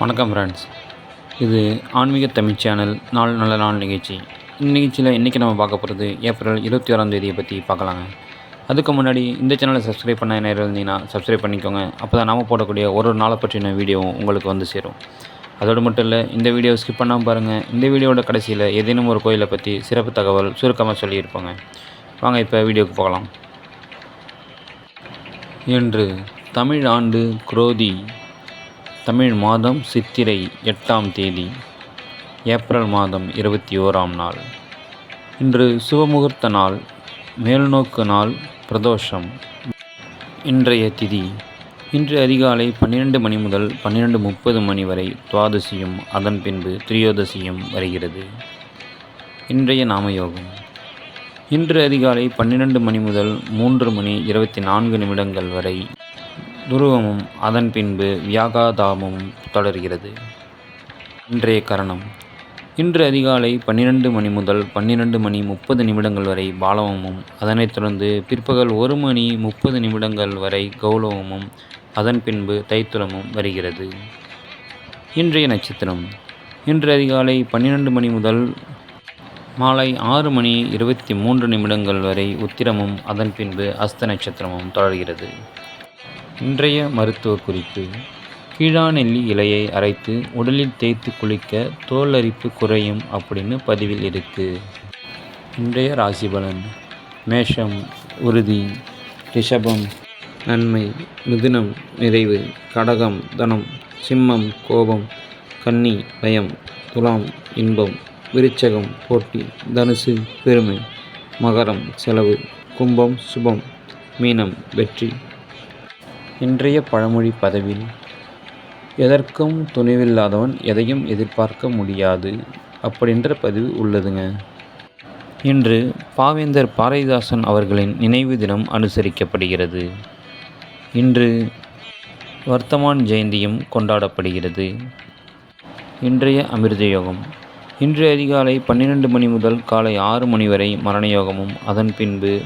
வணக்கம் ஃப்ரெண்ட்ஸ் இது ஆன்மீக தமிழ் சேனல் நாள் நல்ல நாள் நிகழ்ச்சி. இந்நிகழ்ச்சியில் இன்றைக்கி நம்ம பார்க்க போகிறது ஏப்ரல் இருபத்தி ஆறாம் தேதியை பற்றி பார்க்கலாங்க. அதுக்கு முன்னாடி இந்த சேனலை சப்ஸ்கிரைப் பண்ண நேரம் இருந்தீங்கன்னா சப்ஸ்கிரைப் பண்ணிக்கோங்க. அப்போ தான் நாம் போடக்கூடிய ஒரு ஒரு நாளை பற்றின வீடியோவும் உங்களுக்கு வந்து சேரும். அதோடு மட்டும் இல்லை இந்த வீடியோ ஸ்கிப் பண்ணாமல் பாருங்கள் இந்த வீடியோவோட கடைசியில் ஏதேனும் ஒரு கோயிலை பற்றி சிறப்பு தகவல் சுருக்கமாக சொல்லியிருப்பாங்க. வாங்க இப்போ வீடியோவுக்கு போகலாம். என்று தமிழ் ஆண்டு குரோதி. தமிழ் மாதம் சித்திரை எட்டாம் தேதி ஏப்ரல் மாதம் இருபத்தி ஓராம் நாள். இன்று சுபமுகூர்த்த நாள் மேல்நோக்கு நாள் பிரதோஷம். இன்றைய திதி இன்று அதிகாலை பன்னிரண்டு மணி முதல் பன்னிரெண்டு முப்பது மணி வரை துவாதசியும் அதன் பின்பு திரியோதசியும் வருகிறது. இன்றைய நாமயோகம். இன்று அதிகாலை பன்னிரண்டு மணி முதல் மூன்று மணி இருபத்தி நான்கு நிமிடங்கள் வரை துருவமும் அதன் பின்பு வியாகாதாமும் தொடர்கிறது. இன்றைய கரணம். இன்று அதிகாலை பன்னிரண்டு மணி முதல் பன்னிரண்டு மணி முப்பது நிமிடங்கள் வரை பாலவமும் அதனைத் தொடர்ந்து பிற்பகல் ஒரு மணி முப்பது நிமிடங்கள் வரை கௌலவமும் அதன் பின்பு தைத்துலமும் வருகிறது. இன்றைய நட்சத்திரம். இன்று அதிகாலை பன்னிரண்டு மணி முதல் மாலை ஆறு மணி இருபத்தி மூன்று நிமிடங்கள் வரை உத்திரமும் அதன் பின்பு அஸ்த நட்சத்திரமும் தொடர்கிறது. இன்றைய மருத்துவ குறிப்பு. கீழாநெல்லி இலையை அரைத்து உடலில் தேய்த்து குளிக்க தோல் அரிப்பு குறையும் அப்படின்னு பதிவில் இருக்குது இன்றைய ராசிபலன் மேஷம் உறுதி ரிஷபம் நன்மை மிதுனம் நிறைவு கடகம் தனம் சிம்மம் கோபம் கன்னி பயம் துலாம் இன்பம் விருச்சகம் போட்டி தனுசு பெருமை மகரம் செலவு கும்பம் சுபம் மீனம் வெற்றி. இன்றைய பழமொழி பதவில் எதற்கும் துணிவில்லாதவன் எதையும் எதிர்பார்க்க முடியாது அப்படின்ற பதிவு உள்ளதுங்க. இன்று பாவேந்தர் பாரதிதாசன் அவர்களின் நினைவு தினம் அனுசரிக்கப்படுகிறது. இன்று வர்த்தமான் ஜெயந்தியும் கொண்டாடப்படுகிறது. இன்றைய அமிர்த யோகம் இன்று அதிகாலை பன்னிரண்டு மணி முதல் காலை ஆறு மணி வரை மரண யோகமும் அதன் பின்பு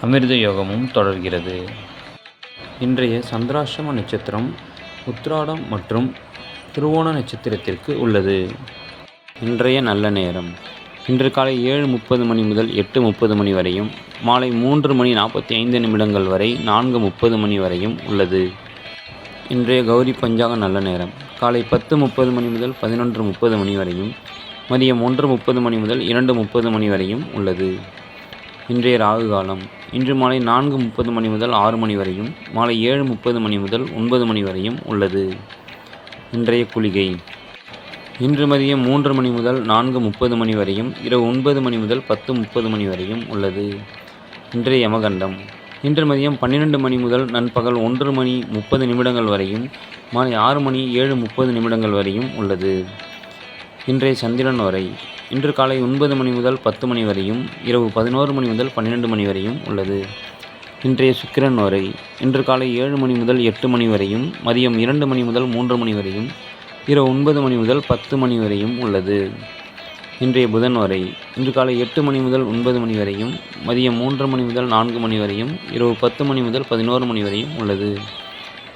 அமிர்த யோகமும் தொடர்கிறது. இன்றைய சந்திராசிரம நட்சத்திரம் உத்ராடம் மற்றும் திருவோண நட்சத்திரத்திற்கு உள்ளது. இன்றைய நல்ல நேரம். இன்று காலை ஏழு முப்பது மணி முதல் எட்டு முப்பது மணி வரையும் மாலை மூன்று மணி நாற்பத்தி ஐந்து நிமிடங்கள் வரை நான்கு முப்பது மணி வரையும் உள்ளது. இன்றைய கௌரி பஞ்சாக நல்ல நேரம். காலை பத்து முப்பது மணி முதல் பதினொன்று முப்பது மணி வரையும் மதியம் ஒன்று முப்பது மணி முதல் இரண்டு முப்பது மணி வரையும் உள்ளது. இன்றைய ராகு காலம். இன்று மாலை நான்கு முப்பது மணி முதல் ஆறு மணி வரையும் மாலை ஏழு முப்பது மணி முதல் ஒன்பது மணி வரையும் உள்ளது. இன்றைய குளிகை. இன்று மதியம் மூன்று மணி முதல் நான்கு முப்பது மணி வரையும் இரவு ஒன்பது மணி முதல் பத்து முப்பது மணி வரையும் உள்ளது. இன்றைய யமகண்டம். இன்று மதியம் பன்னிரெண்டு மணி முதல் நண்பகல் ஒன்று மணி முப்பது நிமிடங்கள் வரையும் மாலை ஆறு மணி ஏழு முப்பது நிமிடங்கள் வரையும் உள்ளது. இன்றைய சந்திரன் வரை. இன்று காலை ஒன்பது மணி முதல் பத்து மணி வரையும் இரவு பதினோரு மணி முதல் பன்னிரெண்டு மணி வரையும் உள்ளது இன்றைய சுக்கிரன் வரை இன்று காலை ஏழு மணி முதல் எட்டு மணி வரையும் மதியம் இரண்டு மணி முதல் மூன்று மணி வரையும் இரவு ஒன்பது மணி முதல் பத்து மணி வரையும் உள்ளது இன்றைய புதன் வரை இன்று காலை எட்டு மணி முதல் ஒன்பது மணி வரையும் மதியம் மூன்று மணி முதல் நான்கு மணி வரையும் இரவு பத்து மணி முதல் பதினோரு மணி வரையும் உள்ளது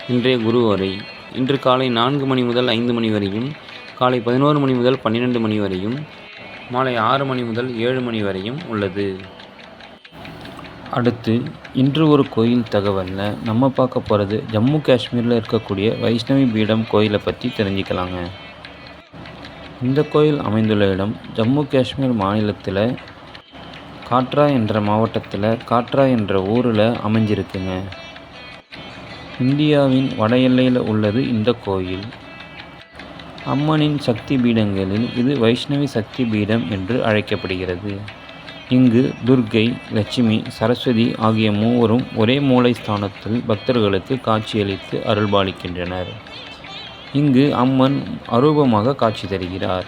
இன்றைய குரு வரை இன்று காலை நான்கு மணி முதல் ஐந்து மணி வரையும் காலை பதினோரு மணி முதல் பன்னிரெண்டு மணி வரையும் மாலை ஆறு மணி முதல் ஏழு மணி வரையும் உள்ளது. அடுத்து இன்று ஒரு கோயில் தகவலில் நம்ம பார்க்க போகிறது ஜம்மு காஷ்மீரில் இருக்கக்கூடிய வைஷ்ணவி பீடம் கோயிலை பற்றி தெரிஞ்சுக்கலாங்க. இந்த கோயில் அமைந்துள்ள இடம் ஜம்மு காஷ்மீர் மாநிலத்தில் காட்ரா என்ற மாவட்டத்தில் காட்ரா என்ற ஊரில் அமைஞ்சிருக்குங்க. இந்தியாவின் வட எல்லையில் உள்ளது இந்த கோயில். அம்மனின் சக்தி பீடங்களில் இது வைஷ்ணவி சக்தி பீடம் என்று அழைக்கப்படுகிறது. இங்கு துர்க்கை லட்சுமி சரஸ்வதி ஆகிய மூவரும் ஒரே மூளை ஸ்தானத்தில் பக்தர்களுக்கு காட்சியளித்து அருள்பாலிக்கின்றனர். இங்கு அம்மன் அரூபமாக காட்சி தருகிறார்.